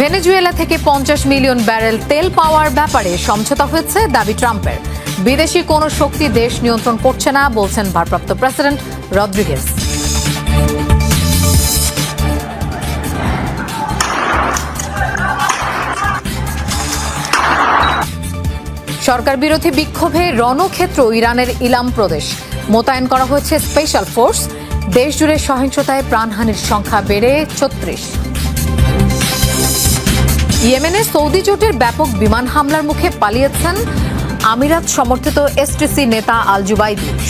Venezuela থেকে পঞ্চাশ million barrel তেল পাওয়ার ব্যাপারে সমঝোতা হয়েছে দাবি ট্রাম্পের। বিদেশি কোনো শক্তি দেশ নিয়ন্ত্রণ করছে না, বলছেন ভারপ্রাপ্ত প্রেসিডেন্ট রদ্রিগেজ। সরকার বিরোধী বিক্ষোভে রণক্ষেত্র ইরানের ইলাম প্রদেশ। মোতায়েন করা হয়েছে স্পেশাল ফোর্স। দেশ জুড়ে সহিংসতায় প্রাণহানির সংখ্যা বেড়ে ছত্রিশ। ইয়েমেনে সৌদি জোটের ব্যাপক বিমান হামলার মুখে পালিয়েছেন আমিরাত সমর্থিত এসটিসি নেতা আল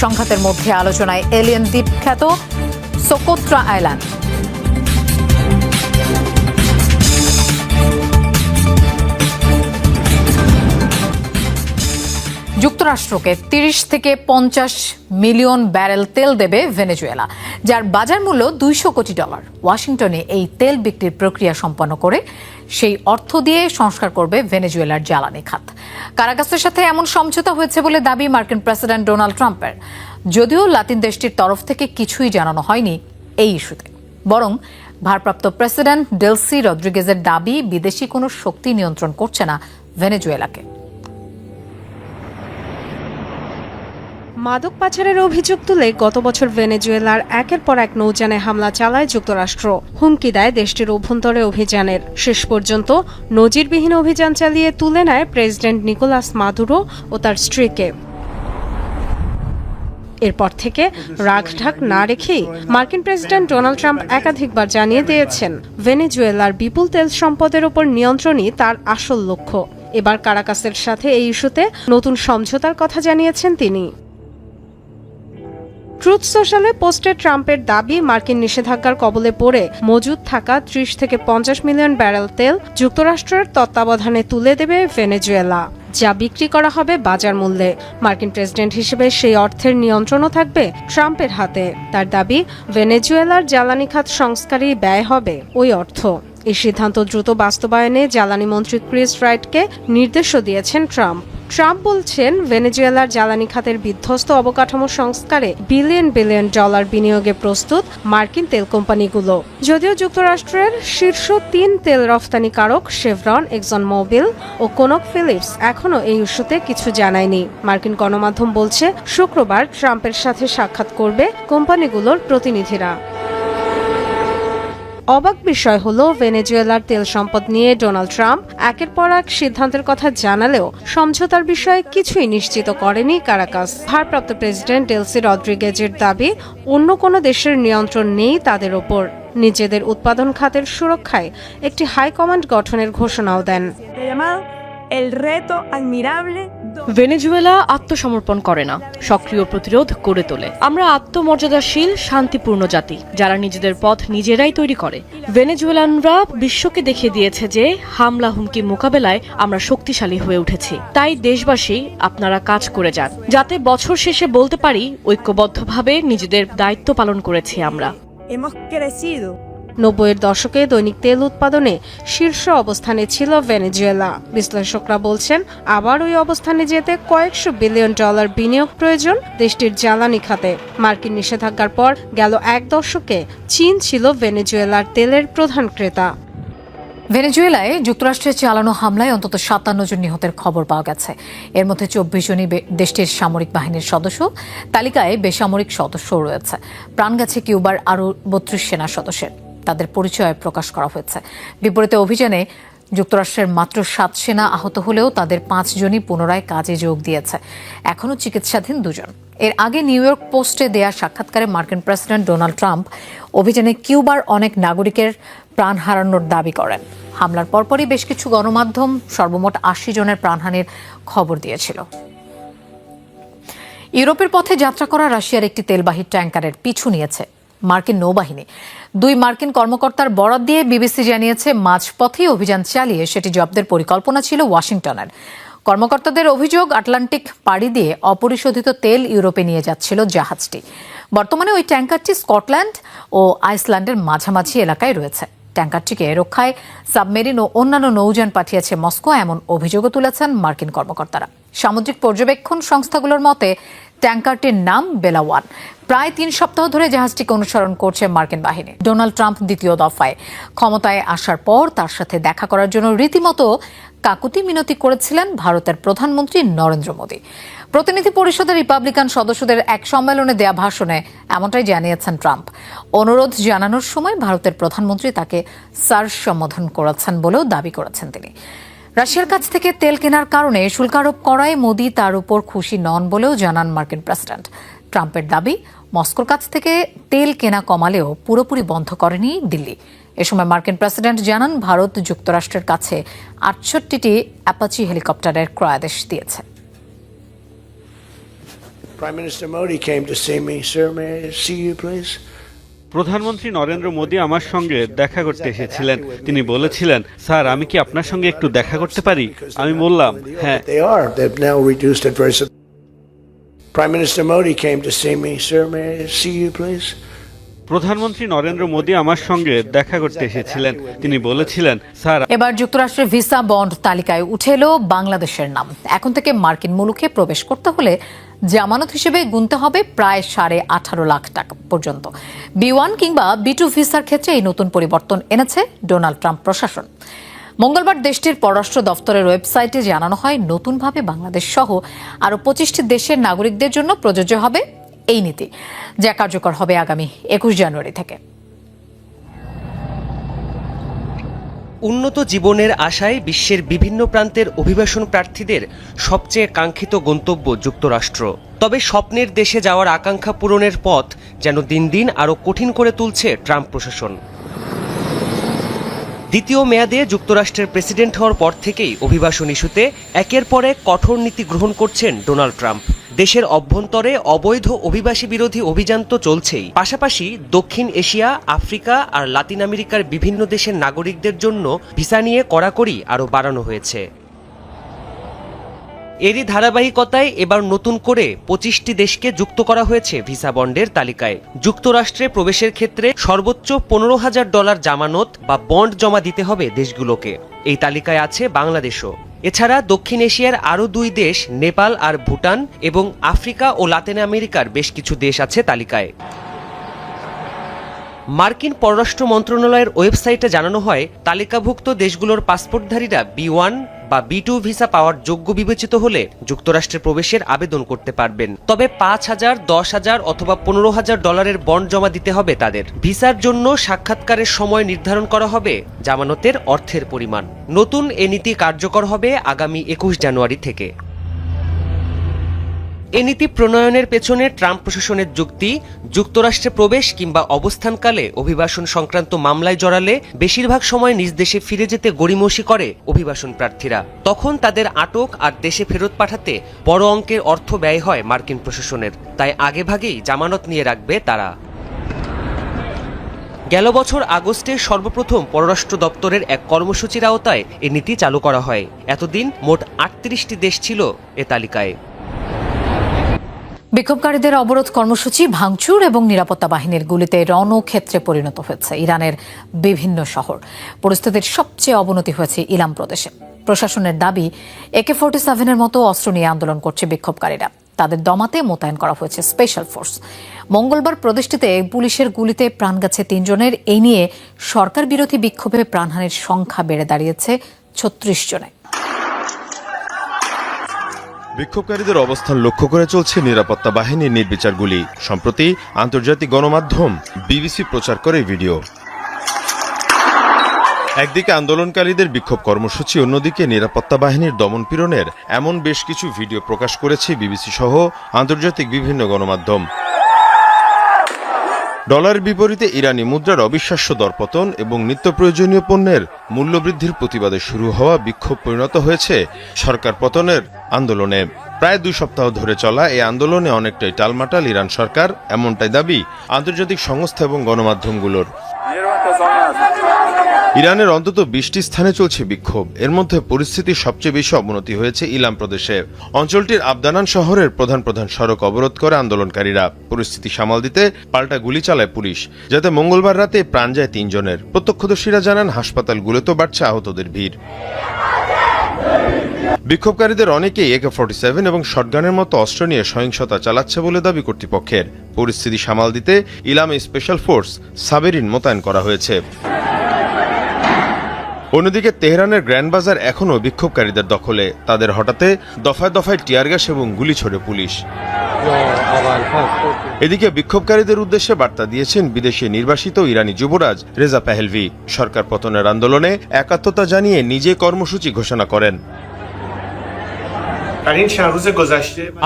সংঘাতের মধ্যে আলোচনায় এলিয়েন দ্বীপ খ্যাত সোকোত্রা আইল্যান্ড। যুক্তরাষ্ট্রকে তিরিশ থেকে পঞ্চাশ মিলিয়ন ব্যারেল তেল দেবে ভেনেজুয়েলা, যার বাজার মূল্য দুইশো কোটি ডলার। ওয়াশিংটনে এই তেল বিক্রির প্রক্রিয়া সম্পন্ন করে সেই অর্থ দিয়ে সংস্কার করবে ভেনেজুয়েলার জ্বালানি খাত। কারাগাসের সাথে এমন সমঝোতা হয়েছে বলে দাবি মার্কিন প্রেসিডেন্ট ডোনাল্ড ট্রাম্পের। যদিও লাতিন দেশটির তরফ থেকে কিছুই জানানো হয়নি এই ইস্যুতে, বরং ভারপ্রাপ্ত প্রেসিডেন্ট ডেলসি রদ্রিগেজের দাবি বিদেশি কোনো শক্তি নিয়ন্ত্রণ করছে না ভেনেজুয়েলাকে। মাদক পাচারের অভিযোগ তুলে গত বছর ভেনেজুয়েলার একের পর এক নৌযানে হামলা চালায় যুক্তরাষ্ট্র। হুমকি দেয় দেশটির অভ্যন্তরে অভিযানের। শেষ পর্যন্ত নজিরবিহীন অভিযান চালিয়ে তুলে নেয় প্রেসিডেন্ট নিকোলাস মাদুরো ও তার স্ত্রীকে। এরপর থেকে রাগঢাক না রেখেই মার্কিন প্রেসিডেন্ট ডোনাল্ড ট্রাম্প একাধিকবার জানিয়ে দিয়েছেন, ভেনেজুয়েলার বিপুল তেল সম্পদের ওপর নিয়ন্ত্রণই তার আসল লক্ষ্য। এবার কারাকাসের সাথে এই ইস্যুতে নতুন সমঝোতার কথা জানিয়েছেন তিনি। ট্রুথ সোশ্যালে পোস্টে ট্রাম্পের দাবি, মার্কিন নিষেধাজ্ঞার কবলে পড়ে মজুদ থাকা ত্রিশ থেকে পঞ্চাশ মিলিয়ন ব্যারেল তেল যুক্তরাষ্ট্রের তত্ত্বাবধানে তুলে দেবে ভেনেজুয়েলা। যা বিক্রি করা হবে বাজার মূল্যে। মার্কিন প্রেসিডেন্ট হিসেবে সেই অর্থের নিয়ন্ত্রণও থাকবে ট্রাম্পের হাতে। তার দাবি, ভেনেজুয়েলার জ্বালানি খাত সংস্কারেই ব্যয় হবে। ওই অর্থ। এই সিদ্ধান্ত দ্রুত বাস্তবায়নে জ্বালানি মন্ত্রী ক্রিস রাইটকে নির্দেশও দিয়েছেন ট্রাম্প। ট্রাম্প বলছেন, ভেনেজুয়েলার জ্বালানি খাতের বিধ্বস্ত অবকাঠামো সংস্কারে বিলিয়ন বিলিয়ন ডলার বিনিয়োগে প্রস্তুত মার্কিন তেল কোম্পানিগুলো। যদিও যুক্তরাষ্ট্রের শীর্ষ তিন তেল রফতানিকারক শেভরন এক্সন মোবিল ও কোনক ফিলিপস এখনও এই ইস্যুতে কিছু জানায়নি। মার্কিন গণমাধ্যম বলছে, শুক্রবার ট্রাম্পের সাথে সাক্ষাৎ করবে কোম্পানিগুলোর প্রতিনিধিরা। অবাক বিষয় হলো, ভেনেজুয়েলার তেল সম্পদ নিয়ে ডোনাল্ড ট্রাম্প একের পর এক সিদ্ধান্তের কথা জানালেও সমঝোতার বিষয়ে কিছুই নিশ্চিত করেনি কারাকাস। ভারপ্রাপ্ত প্রেসিডেন্ট ডেলসি রদ্রিগেজের দাবি, অন্য কোনো দেশের নিয়ন্ত্রণ নেই তাদের ওপর। নিজেদের উৎপাদন খাতের সুরক্ষায় একটি হাইকমান্ড গঠনের ঘোষণাও দেন। El Reto Admirable ভেনেজুয়েলা আত্মসমর্পণ করে না, সক্রিয় প্রতিরোধ করে তোলে। আমরা আত্মমর্যাদাশীল, শান্তিপূর্ণ জাতি, যারা নিজেদের পথ নিজেরাই তৈরি করে। ভেনেজুয়েলানরা বিশ্বকে দেখিয়ে দিয়েছে যে, হামলা হুমকি মোকাবেলায় আমরা শক্তিশালী হয়ে উঠেছি। তাই দেশবাসী, আপনারা কাজ করে যান। যাতে বছর শেষে বলতে পারি, ঐক্যবদ্ধভাবে নিজেদের দায়িত্ব পালন করেছি আমরা। নব্বইয়ের দশকে দৈনিক তেল উৎপাদনে শীর্ষ অবস্থানে ছিল ভেনেজুয়েলা। বিশ্লেষকরা বলছেন, আবার ওই অবস্থানে যেতে কয়েকশো বিলিয়ন ডলার বিনিয়োগ প্রয়োজন দেশটির জ্বালানি খাতে। মার্কিন নিষেধাজ্ঞার পর গেল এক দশকে চীন ছিল ভেনেজুয়েলার তেলের প্রধান ক্রেতা। ভেনেজুয়েলায় যুক্তরাষ্ট্রের চালানো হামলায় অন্তত সাতান্ন জন নিহতের খবর পাওয়া গেছে। এর মধ্যে চব্বিশ জনই দেশটির সামরিক বাহিনীর সদস্য। তালিকায় বেসামরিক সদস্যও রয়েছে। প্রাণ গেছে কিউবার আরও বত্রিশ সেনা সদস্যের। তাদের পরিচয় প্রকাশ করা হয়েছে। বিপরীতে অভিযানে যুক্তরাষ্ট্রের মাত্র সাত সেনা আহত হলেও তাদের পাঁচজনই পুনরায় কাজে যোগ দিয়েছে। এখনও চিকিৎসাধীন দুজন। এর আগে নিউ ইয়র্ক পোস্টে দেয়া সাক্ষাৎকারে মার্কিন প্রেসিডেন্ট ডোনাল্ড ট্রাম্প অভিযানে কিউবার অনেক নাগরিকের প্রাণ হারানোর দাবি করেন। হামলার পরপরই বেশ কিছু গণমাধ্যম সর্বমোট আশি জনের প্রাণহানির খবর দিয়েছিল। ইউরোপের পথে যাত্রা করা রাশিয়ার একটি তেলবাহী ট্যাঙ্কারের পিছু নিয়েছে। মার্কিন নৌবাহিনী। দুই মার্কিন কর্মকর্তার বরাত দিয়ে বিবিসি জানিয়েছে, মাঝপথেই অভিযান চালিয়ে সেটি জব্দের পরিকল্পনা ছিল ওয়াশিংটনের। কর্মকর্তাদের অভিযোগ, আটলান্টিক পাড়ি দিয়ে অপরিশোধিত তেল ইউরোপে নিয়ে যাচ্ছিল জাহাজটি। বর্তমানে ওই ট্যাঙ্কারটি স্কটল্যান্ড ও আইসল্যান্ডের মাঝামাঝি এলাকায় রয়েছে। ট্যাঙ্কারটিকে রক্ষায় সাবমেরিন ও অন্যান্য নৌযান পাঠিয়েছে মস্কো, এমন অভিযোগও তুলেছেন মার্কিন কর্মকর্তারা। সামুদ্রিক পর্যবেক্ষণ সংস্থাগুলোর মতে, ট্যাঙ্কারটির নাম বেলাওয়ান। প্রায় তিন সপ্তাহ ধরে জাহাজটিকে অনুসরণ করছে মার্কিন বাহিনী। ডোনাল্ড ট্রাম্প দ্বিতীয় দফায় ক্ষমতায় আসার পর তার সাথে দেখা করার জন্য রীতিমতো কাকুতি মিনতি করেছিলেন ভারতের প্রধানমন্ত্রী নরেন্দ্র মোদী। প্রতিনিধি পরিষদের রিপাবলিকান সদস্যদের এক সম্মেলনে দেয়া ভাষণে এমনটাই জানিয়েছেন ট্রাম্প। অনুরোধ জানানোর সময় ভারতের প্রধানমন্ত্রী তাকে স্যার সম্বোধন করেছেন বলেও দাবি করেছেন তিনি। রাশিয়ার কাছ থেকে তেল কেনার কারণে শুল্ক আরোপ করায় মোদী তার উপর খুশি নন বলেও জানান মার্কিন প্রেসিডেন্ট। ট্রাম্পের দাবি মস্কোর কাছ থেকে তেল কেনা কমালেও পুরোপুরি বন্ধ করেনি দিল্লি। এ সময় মার্কিন প্রেসিডেন্ট জানান ভারত যুক্তরাষ্ট্রের কাছে আটষট্টিটি অ্যাপাচি হেলিকপ্টারের ক্রয়াদেশ দিয়েছে। Prime Minister Modi came to see me. Sir, may I see you, please? প্রধানমন্ত্রী নরেন্দ্র মোদী আমার সঙ্গে দেখা করতে এসেছিলেন। তিনি বলেছিলেন স্যার আমি কি আপনার সঙ্গে একটু দেখা করতে পারি? আমি বললাম হ্যাঁ। Prime Minister Modi came to see me. Sir, may I see you, please? প্রধানমন্ত্রী নরেন্দ্র মোদী আমার সঙ্গে দেখা করতে এসেছিলেন তিনি বলেছিলেন স্যার এবার যুক্তরাষ্ট্রের ভিসা বন্ড তালিকায় উঠে এলো বাংলাদেশের নাম এখন থেকে মার্কিন মুলুকে প্রবেশ করতে হলে জামানত হিসেবে গুনতে হবে প্রায় সাড়ে আঠারো লাখ টাকা পর্যন্ত বি ওয়ান কিংবা বি টু ভিসার ক্ষেত্রে এই নতুন পরিবর্তন এনেছে ডোনাল্ড ট্রাম্প প্রশাসন মঙ্গলবার দেশটির পররাষ্ট্র দফতরের ওয়েবসাইটে জানানো হয়, নতুনভাবে বাংলাদেশ সহ আরও পঁচিশটি দেশের নাগরিকদের জন্য প্রযোজ্য হবে এই নীতি, যা কার্যকর হবে আগামী একুশ জানুয়ারি থেকে। উন্নত জীবনের আশায় বিশ্বের বিভিন্ন প্রান্তের অভিবাসন প্রার্থীদের সবচেয়ে কাঙ্ক্ষিত গন্তব্য যুক্তরাষ্ট্র। তবে স্বপ্নের দেশে যাওয়ার আকাঙ্ক্ষা পূরণের পথ যেন দিন দিন আরও কঠিন করে তুলছে ট্রাম্প প্রশাসন। দ্বিতীয় মেয়াদে যুক্তরাষ্ট্রের প্রেসিডেন্ট হওয়ার পর থেকেই অভিবাসন ইস্যুতে একের পর এক কঠোর নীতি গ্রহণ করছেন ডোনাল্ড ট্রাম্প। দেশের অভ্যন্তরে অবৈধ অভিবাসী বিরোধী অভিযান তো চলছেই। পাশাপাশি দক্ষিণ এশিয়া, আফ্রিকা আর লাতিন আমেরিকার বিভিন্ন দেশের নাগরিকদের জন্য ভিসা নিয়ে কড়াকড়ি আরও বাড়ানো হয়েছে। এরই ধারাবাহিকতায় এবার নতুন করে পঁচিশটি দেশকে যুক্ত করা হয়েছে ভিসা বন্ডের তালিকায়। যুক্তরাষ্ট্রে প্রবেশের ক্ষেত্রে সর্বোচ্চ পনেরো হাজার ডলার জামানত বা বন্ড জমা দিতে হবে দেশগুলোকে। এই তালিকায় আছে বাংলাদেশও। এছাড়া দক্ষিণ এশিয়ার আরও দুই দেশ, নেপাল আর ভুটান এবং আফ্রিকা ও লাতিন আমেরিকার বেশ কিছু দেশ আছে তালিকায়। মার্কিন পররাষ্ট্র মন্ত্রণালয়ের ওয়েবসাইটে জানানো হয়, তালিকাভুক্ত দেশগুলোর পাসপোর্টধারীরা বি ওয়ান বা বি টু ভিসা পাওয়ার যোগ্য বিবেচিত হলে যুক্তরাষ্ট্রে প্রবেশের আবেদন করতে পারবেন। তবে পাঁচ হাজার, দশ হাজার অথবা পনেরো হাজার ডলারের বন্ড জমা দিতে হবে তাদের। ভিসার জন্য সাক্ষাৎকারের সময় নির্ধারণ করা হবে জামানতের অর্থের পরিমাণ। নতুন এ নীতি কার্যকর হবে আগামী একুশ জানুয়ারি থেকে। এ নীতি প্রণয়নের পেছনে ট্রাম্প প্রশাসনের যুক্তি, যুক্তরাষ্ট্রে প্রবেশ কিংবা অবস্থানকালে অভিবাসন সংক্রান্ত মামলায় জড়ালে বেশিরভাগ সময় নিজ দেশে ফিরে যেতে গড়িমসি করে অভিবাসন প্রার্থীরা। তখন তাদের আটক আর দেশে ফেরত পাঠাতে বড় অঙ্কের অর্থ ব্যয় হয় মার্কিন প্রশাসনের। তাই আগেভাগেই জামানত নিয়ে রাখবে তারা। গেল বছর আগস্টে সর্বপ্রথম পররাষ্ট্র দপ্তরের এক কর্মসূচির আওতায় এ নীতি চালু করা হয়। এতদিন মোট আটত্রিশটি দেশ ছিল এ তালিকায়। বিক্ষোভকারীদের অবরোধ কর্মসূচি ভাঙচুর এবং নিরাপত্তা বাহিনীর গুলিতে রণক্ষেত্রে পরিণত হয়েছে ইরানের বিভিন্ন শহর। পরিস্থিতির সবচেয়ে অবনতি হয়েছে ইলাম প্রদেশে। প্রশাসনের দাবি একে ফোর্টি সেভেনের মতো অস্ত্র নিয়ে আন্দোলন করছে বিক্ষোভকারীরা। তাদের দমাতে মোতায়েন করা হয়েছে স্পেশাল ফোর্স। মঙ্গলবার প্রদেশটিতে পুলিশের গুলিতে প্রাণ গেছে তিনজনের। এই নিয়ে সরকার বিরোধী বিক্ষোভে প্রাণহানির সংখ্যা বেড়ে দাঁড়িয়েছে ছত্রিশ জনে। বিক্ষোভকারীদের অবস্থান লক্ষ্য করে চলছে নিরাপত্তা বাহিনীর নির্বিচারগুলি। সম্প্রতি আন্তর্জাতিক গণমাধ্যম বিবিসি প্রচার করে ভিডিও। একদিকে আন্দোলনকারীদের বিক্ষোভ কর্মসূচি, অন্যদিকে নিরাপত্তা বাহিনীর দমনপীড়নের এমন বেশ কিছু ভিডিও প্রকাশ করেছে বিবিসি সহ আন্তর্জাতিক বিভিন্ন গণমাধ্যম। ডলারের বিপরীতে ইরানি মুদ্রার অবিশ্বাস্য দরপতন এবং নিত্য প্রয়োজনীয় পণ্যের মূল্যবৃদ্ধির প্রতিবাদে শুরু হওয়া বিক্ষোভ পরিণত হয়েছে সরকার পতনের আন্দোলনে। প্রায় দুই সপ্তাহ ধরে চলা এই আন্দোলনে অনেকটাই টালমাটাল ইরান সরকার, এমনটাই দাবি আন্তর্জাতিক সংস্থা এবং গণমাধ্যমগুলোর। ইরানের অন্তত বিশটি স্থানে চলছে বিক্ষোভ। এর মধ্যে পরিস্থিতির সবচেয়ে বেশি অবনতি হয়েছে ইলাম প্রদেশে। অঞ্চলটির আবদানান শহরের প্রধান প্রধান সড়ক অবরোধ করে আন্দোলনকারীরা। পরিস্থিতি সামাল দিতে পাল্টা গুলি চালায় পুলিশ, যাতে মঙ্গলবার রাতে প্রাণ যায় তিনজনের। প্রত্যক্ষদর্শীরা জানান, হাসপাতালগুলোতেও বাড়ছে আহতদের ভিড়। বিক্ষোভকারীদের অনেকেই একে ফর্টি সেভেন এবং শটগানের মতো অস্ত্র নিয়ে সহিংসতা চালাচ্ছে বলে দাবি কর্তৃপক্ষের। পরিস্থিতি সামাল দিতে ইলামে স্পেশাল ফোর্স সাবেরিন মোতায়েন করা হয়েছে। অন্যদিকে তেহরানের গ্র্যান্ড বাজার এখনও বিক্ষোভকারীদের দখলে। তাদের হঠাতে দফায় দফায় টিয়ার গ্যাস এবং গুলি ছোড়ে পুলিশ। এদিকে বিক্ষোভকারীদের উদ্দেশ্যে বার্তা দিয়েছেন বিদেশে নির্বাসিত ইরানি যুবরাজ রেজা পেহেলভি। সরকার পতনের আন্দোলনে একাত্মতা জানিয়ে নিজে কর্মসূচি ঘোষণা করেন।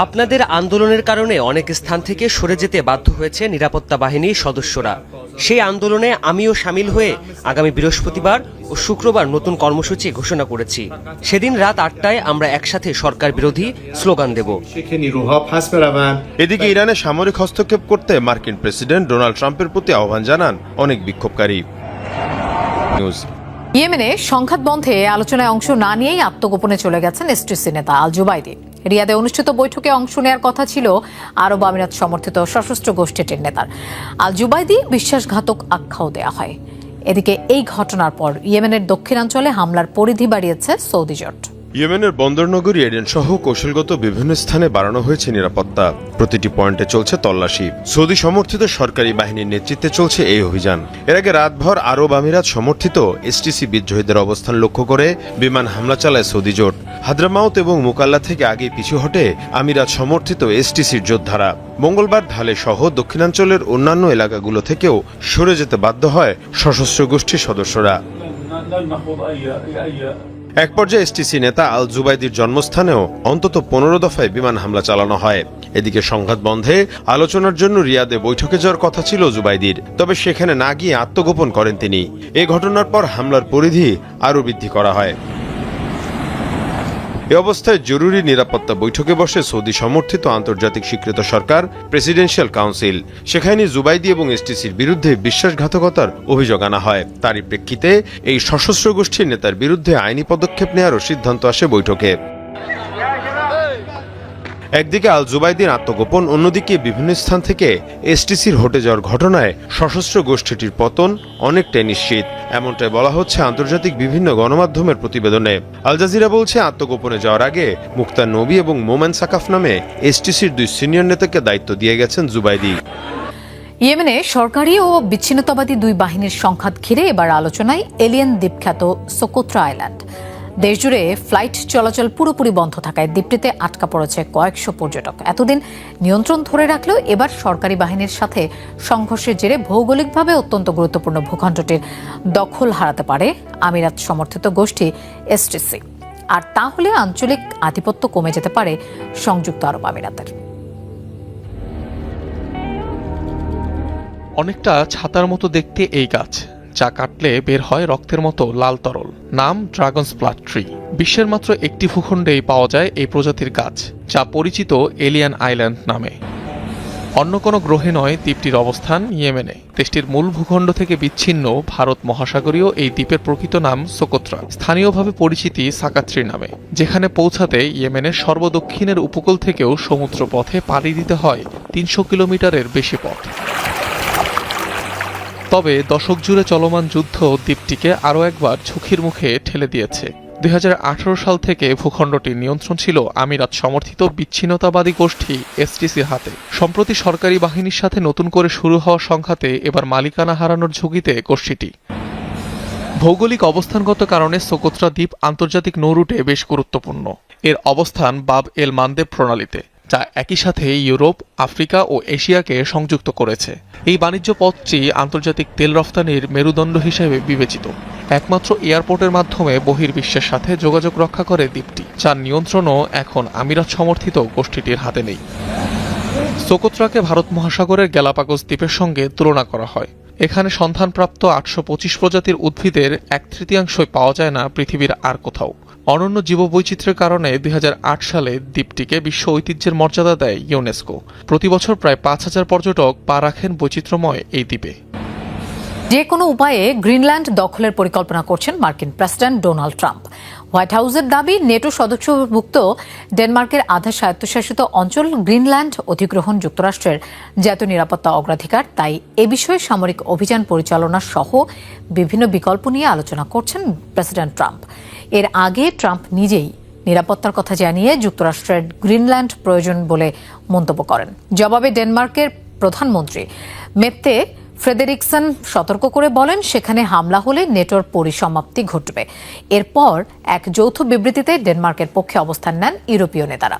আপনাদের আন্দোলনের কারণে অনেক স্থান থেকে সরে যেতে বাধ্য হয়েছে নিরাপত্তা বাহিনীর সদস্যরা। সেই আন্দোলনে আমিও সামিল হয়ে আগামী বৃহস্পতিবার ও শুক্রবার নতুন কর্মসূচি ঘোষণা করেছি। সেদিন রাত আটটায় আমরা একসাথে সরকার বিরোধী স্লোগান দেব। এদিকে ইরানে সামরিক হস্তক্ষেপ করতে মার্কিন প্রেসিডেন্ট ডোনাল্ড ট্রাম্পের প্রতি আহ্বান জানান অনেক বিক্ষোভকারী। নিউজ। ইয়েমেনে সংঘাত বন্ধে আলোচনায় অংশ না নিয়েই আত্মগোপনে চলে গেছেন এসটিসি নেতা আল জুবাইদি। রিয়াদে অনুষ্ঠিত বৈঠকে অংশ নেওয়ার কথা ছিল আরব আমিরাত সমর্থিত সশস্ত্র গোষ্ঠীটির নেতার আল জুবাইদি বিশ্বাসঘাতক আখ্যাও দেওয়া হয়। এদিকে এই ঘটনার পর ইয়েমেনের দক্ষিণাঞ্চলে হামলার পরিধি বাড়িয়েছে সৌদি জোট। ইয়েমেনের বন্দরনগরী এডেন সহ কৌশলগত বিভিন্ন স্থানে বাড়ানো হয়েছে নিরাপত্তা। প্রতিটি পয়েন্টে চলছে তল্লাশি। সৌদি সমর্থিত সরকারি বাহিনীর নেতৃত্বে চলছে এই অভিযান। এর আগে রাতভর আরব আমিরাত সমর্থিত এসটিসি বিদ্রোহীদের অবস্থান লক্ষ্য করে বিমান হামলা চালায় সৌদি জোট। হাদ্রামাউত এবং মোকাল্লা থেকে আগে পিছু হটে আমিরাত সমর্থিত এসটিসির যোদ্ধারা। মঙ্গলবার ঢালে সহ দক্ষিণাঞ্চলের অন্যান্য এলাকাগুলো থেকেও সরে যেতে বাধ্য হয় সশস্ত্র গোষ্ঠীর সদস্যরা। এক পর্যায়ে এসটিসি নেতা আল জুবাইদির জন্মস্থানেও অন্তত পনেরো দফায় বিমান হামলা চালানো হয়। এদিকে সংঘাত বন্ধে আলোচনার জন্য রিয়াদে বৈঠকে যাওয়ার কথা ছিল জুবাইদির, তবে সেখানে না গিয়ে আত্মগোপন করেন তিনি। এ ঘটনার পর হামলার পরিধি আরও বৃদ্ধি করা হয়। এ অবস্থায় জরুরি নিরাপত্তা বৈঠকে বসে সৌদি সমর্থিত আন্তর্জাতিক স্বীকৃত সরকার প্রেসিডেন্সিয়াল কাউন্সিল সেখানে জুবাইদি এবং এসটিসির বিরুদ্ধে বিশ্বাসঘাতকতার অভিযোগ আনা হয়। তারই প্রেক্ষিতে এই সশস্ত্র গোষ্ঠীর নেতার বিরুদ্ধে আইনি পদক্ষেপ নেওয়ারও সিদ্ধান্ত আসে বৈঠকে। একদিকে আল জুবাইদিন আত্মগোপন, অন্যদিকে বিভিন্ন স্থান থেকে এসটিসির হটে যাওয়ার ঘটনায় সশস্ত্র গোষ্ঠীটির পতন অনেকটাই নিশ্চিত। এমনটাই বলা হচ্ছে আন্তর্জাতিক বিভিন্ন গণমাধ্যমের প্রতিবেদনে। আল জাজিরা বলছে, আত্মগোপনে যাওয়ার আগে মুক্তার নবী এবং মোমেন সাকাফ নামে এসটিসির দুই সিনিয়র নেতাকে দায়িত্ব দিয়ে গেছেন জুবাইদি। ইয়েমেনে সরকারি ও বিচ্ছিন্নতাবাদী দুই বাহিনীর সংঘাত ঘিরে এবার আলোচনায় এলিয়েন দ্বীপখ্যাত সোকোত্রা আইল্যান্ড। দেশজুড়ে ফ্লাইট চলাচল পুরোপুরি বন্ধ থাকায় দ্বীপটিতে আটকা পড়েছে কয়েকশো পর্যটক। এতদিন নিয়ন্ত্রণ ধরে রাখলেও এবার সরকারি বাহিনীর সাথে সংঘর্ষের জেরে ভৌগোলিকভাবে অত্যন্ত গুরুত্বপূর্ণ ভূখণ্ডটির দখল হারাতে পারে আমিরাত সমর্থিত গোষ্ঠী এসটিসি আর তাহলে আঞ্চলিক আধিপত্য কমে যেতে পারে সংযুক্ত আরব আমিরাতের। অনেকটা ছাতার মতো দেখতে এই গাছ। যা কাটলে বের হয় রক্তের মতো লাল তরল। নাম ড্রাগন স্প্লাট ট্রি। বিশ্বের মাত্র একটি ভূখণ্ডেই পাওয়া যায় এই প্রজাতির গাছ, যা পরিচিত এলিয়ান আইল্যান্ড নামে। অন্য কোনো গ্রহে নয় দ্বীপটির অবস্থান ইয়েমেনে। দেশটির মূল ভূখণ্ড থেকে বিচ্ছিন্ন ভারত মহাসাগরীয় এই দ্বীপের প্রকৃত নাম সোকোত্রা। স্থানীয়ভাবে পরিচিতি সাকাত্রি নামে, যেখানে পৌঁছাতে ইয়েমেনের সর্বদক্ষিণের উপকূল থেকেও সমুদ্র পথে পাড়ি দিতে হয় তিনশো কিলোমিটারের বেশি পথ। তবে দশক জুড়ে চলমান যুদ্ধ দ্বীপটিকে আরও একবার ঝুঁকির মুখে ঠেলে দিয়েছে। দুই হাজার আঠারো সাল থেকে ভূখণ্ডটির নিয়ন্ত্রণ ছিল আমিরাত সমর্থিত বিচ্ছিন্নতাবাদী গোষ্ঠী এসটিসির হাতে। সম্প্রতি সরকারি বাহিনীর সাথে নতুন করে শুরু হওয়া সংঘাতে এবার মালিকানা হারানোর ঝুঁকিতে গোষ্ঠীটি। ভৌগোলিক অবস্থানগত কারণে সোকোত্রা দ্বীপ আন্তর্জাতিক নৌরুটে বেশ গুরুত্বপূর্ণ। এর অবস্থান বাব এল মানদেব প্রণালীতে। যা একই সাথে ইউরোপ, আফ্রিকা ও এশিয়াকে সংযুক্ত করেছে। এই বাণিজ্য পথটি আন্তর্জাতিক তেল রফতানির মেরুদণ্ড হিসেবে বিবেচিত। একমাত্র এয়ারপোর্টের মাধ্যমে বহির্বিশ্বের সাথে যোগাযোগ রক্ষা করে দ্বীপটি, যার নিয়ন্ত্রণও এখন আমিরাত সমর্থিত গোষ্ঠীটির হাতে নেই। সোকোত্রাকে ভারত মহাসাগরের গ্যালাপাগোস দ্বীপের সঙ্গে তুলনা করা হয়। এখানে সন্ধানপ্রাপ্ত আটশো পঁচিশ প্রজাতির উদ্ভিদের এক তৃতীয়াংশই পাওয়া যায় না পৃথিবীর আর কোথাও। অনন্য জীববৈচিত্র্যের কারণে দুই হাজার আট সালে দ্বীপটিকে বিশ্ব ঐতিহ্যের মর্যাদা দেয় ইউনেস্কো। প্রতি বছর প্রায় পাঁচ হাজার পর্যটক পা রাখেন বৈচিত্র্যময় এই দ্বীপে। যে কোনো উপায়ে গ্রিনল্যান্ড দখলের পরিকল্পনা করছেন মার্কিন প্রেসিডেন্ট ডোনাল্ড ট্রাম্প। হোয়াইট হাউসের দাবি, নেটো সদস্যভুক্ত ডেনমার্কের আধা স্বায়ত্তশাসিত অঞ্চল গ্রিনল্যান্ড অধিগ্রহণ যুক্তরাষ্ট্রের জাতীয় নিরাপত্তা অগ্রাধিকার। তাই এ বিষয়ে সামরিক অভিযান পরিচালনা সহ বিভিন্ন বিকল্প নিয়ে আলোচনা করছেন প্রেসিডেন্ট ট্রাম্প। এর আগে ট্রাম্প নিজেই নিরাপত্তার কথা জানিয়ে যুক্তরাষ্ট্রের গ্রিনল্যান্ড প্রয়োজন বলে মন্তব্য করেন। জবাবে ডেনমার্কের প্রধানমন্ত্রী মেত্তে ফ্রেডেরিকসন সতর্ক করে বলেন, সেখানে হামলা হলে নেটোর পরিসমাপ্তি ঘটবে। এরপর এক যৌথ বিবৃতিতে ডেনমার্কের পক্ষে অবস্থান নেন ইউরোপীয় নেতারা।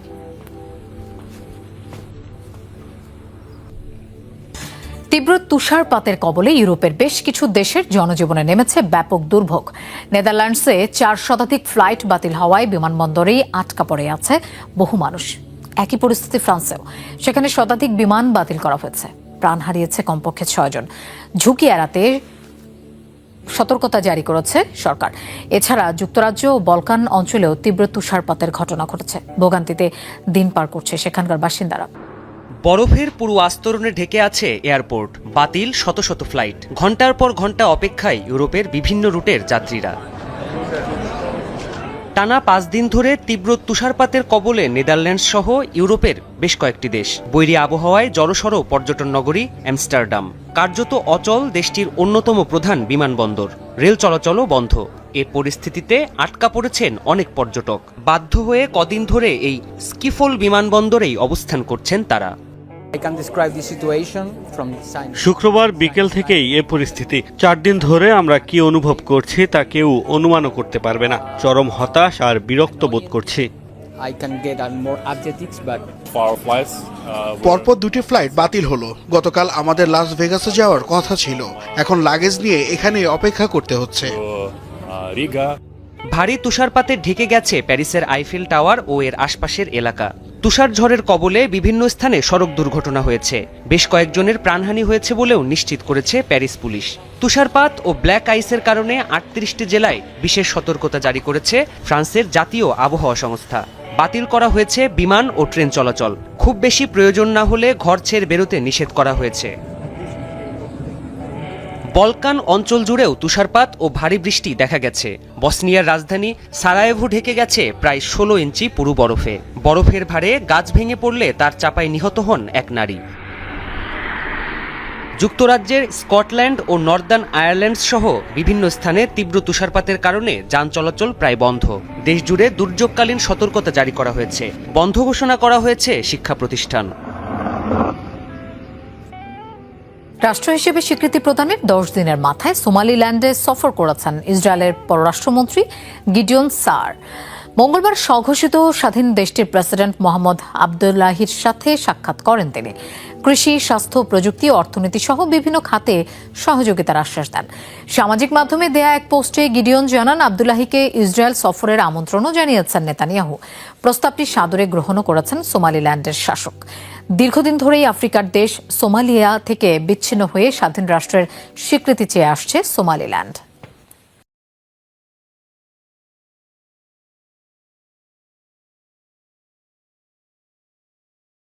তীব্র তুষারপাতের কবলে ইউরোপের বেশ কিছু দেশের জনজীবনে নেমেছে ব্যাপক দুর্ভোগ। নেদারল্যান্ডসে চার শতাধিক ফ্লাইট বাতিল হওয়ায় বিমানবন্দরেই আটকা পড়ে আছে বহু মানুষ। একই পরিস্থিতি ফ্রান্সেও। সেখানে শতাধিক বিমান বাতিল করা হয়েছে। প্রাণ হারিয়েছে কমপক্ষে ছয়জন। ঝুঁকি এড়াতে সতর্কতা জারি করেছে সরকার। এছাড়া যুক্তরাজ্য ও বলকান অঞ্চলেও তীব্র তুষারপাতের ঘটনা ঘটেছে। ভোগান্তিতে দিন পার করছে সেখানকার বাসিন্দারা। বরফের পুরো আস্তরণে ঢেকে আছে এয়ারপোর্ট। বাতিল শত শত ফ্লাইট। ঘণ্টার পর ঘণ্টা অপেক্ষায় ইউরোপের বিভিন্ন রুটের যাত্রীরা। টানা পাঁচ দিন ধরে তীব্র তুষারপাতের কবলে নেদারল্যান্ডস সহ ইউরোপের বেশ কয়েকটি দেশ। বৈরী আবহাওয়ায় জড়সড় পর্যটন নগরী অ্যামস্টারডাম। কার্যত অচল দেশটির অন্যতম প্রধান বিমানবন্দর। রেল চলাচলও বন্ধ। এ পরিস্থিতিতে আটকা পড়েছেন অনেক পর্যটক। বাধ্য হয়ে কদিন ধরে এই স্কিফল বিমানবন্দরেই অবস্থান করছেন তারা। I can describe the situation শুক্রবার বিকেল থেকেই এ পরিস্থিতি। চার দিন ধরে আমরা কি অনুভব করছি তা কেউ অনুমানও করতে পারবে না। চরম হতাশ আর বিরক্ত বোধ করছি। I can get uh, more পরপর দুটি ফ্লাইট বাতিল হলো। গতকাল আমাদের লাস ভেগাসে যাওয়ার কথা ছিল। এখন লাগেজ নিয়ে এখানে অপেক্ষা করতে হচ্ছে। ভারী তুষারপাতে ঢেকে গেছে প্যারিসের আইফেল টাওয়ার ও এর আশপাশের এলাকা। তুষার ঝড়ের কবলে বিভিন্ন স্থানে সড়ক দুর্ঘটনা হয়েছে। বেশ কয়েকজনের প্রাণহানি হয়েছে বলেও নিশ্চিত করেছে প্যারিস পুলিশ। তুষারপাত ও ব্ল্যাক আইসের কারণে আটত্রিশটি জেলায় বিশেষ সতর্কতা জারি করেছে ফ্রান্সের জাতীয় আবহাওয়া সংস্থা। বাতিল করা হয়েছে বিমান ও ট্রেন চলাচল। খুব বেশি প্রয়োজন না হলে ঘর ছেড়ে বেরোতে নিষেধ করা হয়েছে। বলকান অঞ্চল জুড়েও তুষারপাত ও ভারী বৃষ্টি দেখা গেছে। বসনিয়ার রাজধানী সারায়েভু ঢেকে গেছে প্রায় ষোলো ইঞ্চি পুরু বরফে। বরফের ভারে গাছ ভেঙে পড়লে তার চাপায় নিহত হন এক নারী। যুক্তরাজ্যের স্কটল্যান্ড ও নর্দার্ন আয়ারল্যান্ড সহ বিভিন্ন স্থানে তীব্র তুষারপাতের কারণে যান চলাচল প্রায় বন্ধ। দেশজুড়ে দুর্যোগকালীন সতর্কতা জারি করা হয়েছে। বন্ধ ঘোষণা করা হয়েছে শিক্ষা প্রতিষ্ঠান। রাষ্ট্র হিসেবে স্বীকৃতি প্রদানের দশ দিনের মাথায় সোমালিল্যান্ডে সফর করেছেন ইসরায়েলের পররাষ্ট্রমন্ত্রী গিডিয়ন সার। মঙ্গলবার স্বঘোষিত স্বাধীন দেশটির প্রেসিডেন্ট মোহাম্মদ আবদুল্লাহির সাথে সাক্ষাৎ করেন তিনি। কৃষি, স্বাস্থ্য, প্রযুক্তি, অর্থনীতি সহ বিভিন্ন খাতে সহযোগিতার আশ্বাস দেন। সামাজিক মাধ্যমে দেয়া এক পোস্টে গিডিয়ন জানান, আবদুল্লাহিকে ইসরায়েল সফরের আমন্ত্রণও জানিয়েছেন নেতানিয়াহু। প্রস্তাবটি সাদরে গ্রহণও করেছেন সোমালিল্যান্ডের শাসক। দীর্ঘদিন ধরেই আফ্রিকার দেশ সোমালিয়া থেকে বিচ্ছিন্ন হয়ে স্বাধীন রাষ্ট্রের স্বীকৃতি চেয়ে আসছে সোমালিল্যান্ড।